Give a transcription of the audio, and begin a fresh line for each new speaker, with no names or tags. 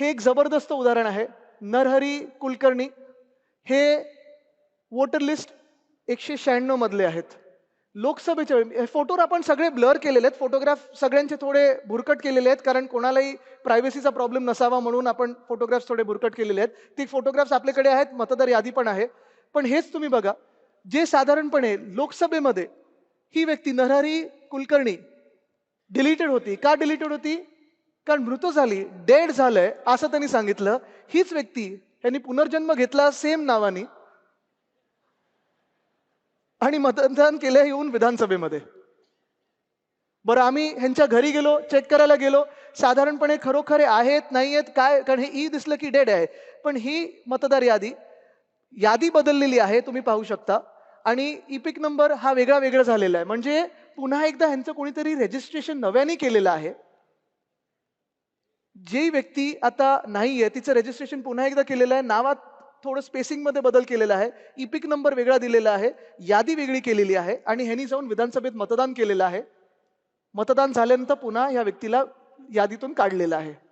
हे एक जबरदस्त उदाहरण आहे. नरहरी कुलकर्णी हे वोटर लिस्ट एकशे शहाण्णव मधले आहेत. लोकसभेच्या वेळी- हे फोटोवर आपण सगळे ब्लर केलेले आहेत. फोटोग्राफ सगळ्यांचे थोडे भुरकट केलेले आहेत कारण कोणालाही प्रायव्हसीचा प्रॉब्लेम नसावा म्हणून आपण फोटोग्राफ्स थोडे भुरकट केलेले आहेत. ती फोटोग्राफ्स आपल्याकडे आहेत मतदार यादी पण आहे. पण हेच तुम्ही बघा जे साधारणपणे लोकसभेमध्ये ही व्यक्ती नरहरी कुलकर्णी डिलीटेड होती. का डिलीटेड होती? कारण मृत झाली डेड झालंय असं त्यांनी सांगितलं. हीच व्यक्ती यांनी पुनर्जन्म घेतला सेम नावानी. आणि मतदान केलं येऊन विधानसभेमध्ये. बरं आम्ही ह्यांच्या घरी गेलो चेक करायला गेलो. साधारणपणे खरोखर आहेत नाही आहेत काय? कारण हे ई दिसलं की डेड आहे. पण ही मतदार यादी यादी बदललेली आहे तुम्ही पाहू शकता. आणि इपिक नंबर हा वेगळा वेगळा झालेला आहे. म्हणजे पुन्हा एकदा ह्यांचं कोणीतरी रेजिस्ट्रेशन नव्याने केलेलं आहे. जी व्यक्ती आता नाही आहे तिचं रजिस्ट्रेशन पुन्हा एकदा केलेलं आहे नावात थोडं स्पेसिंगमध्ये बदल केलेला आहे इपिक नंबर वेगळा दिलेला आहे यादी वेगळी केलेली आहे आणि ह्यांनी जाऊन विधानसभेत मतदान केलेलं आहे. मतदान झाल्यानंतर पुन्हा या व्यक्तीला यादीतून काढलेलं आहे.